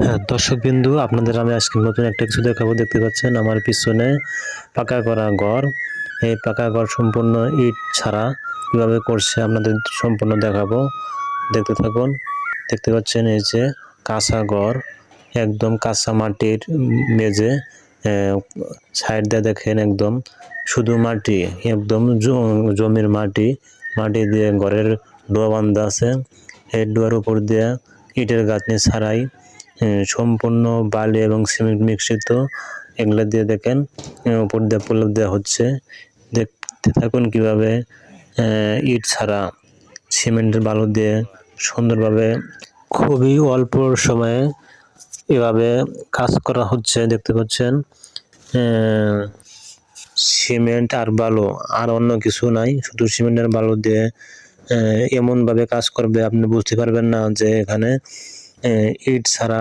হ্যাঁ দর্শক বিন্দু আপনাদের আমি আজকে নতুন একটা কিছু দেখাবো। দেখতে পাচ্ছেন আমার পিছনে পাকা করা ঘর। এই পাকা ঘর সম্পূর্ণ ইট ছাড়া কীভাবে করছে আপনাদের সম্পূর্ণ দেখাবো। দেখতে থাকুন। দেখতে পাচ্ছেন এই যে কাঁচা ঘর একদম কাঁচা মাটির মেঝে সাইড দিয়ে দেখেন একদম শুধু মাটি একদম জমির মাটি। মাটি দিয়ে ঘরের ডোয়া বান্ধা আছে। এই ডোয়ার উপর দিয়ে ইটের গাঁথনি ছাড়াই আহ, সম্পূর্ণ বালি এবং সিমেন্ট মিশ্রিত, এগুলো দিয়ে দেখেন উপর দিয়ে প্রলেপ দেওয়া হচ্ছে। দেখতে থাকুন কীভাবে ইট ছাড়া সিমেন্টের বালু দিয়ে সুন্দরভাবে, খুবই অল্প সময়ে এভাবে কাজ করা হচ্ছে, দেখতে পাচ্ছেন। সিমেন্ট আর বালু আর অন্য কিছু নাই, শুধু সিমেন্ট আর বালু দিয়ে এমনভাবে কাজ করবে, আপনি বুঝতে পারবেন না যে এখানে ইট ছাড়া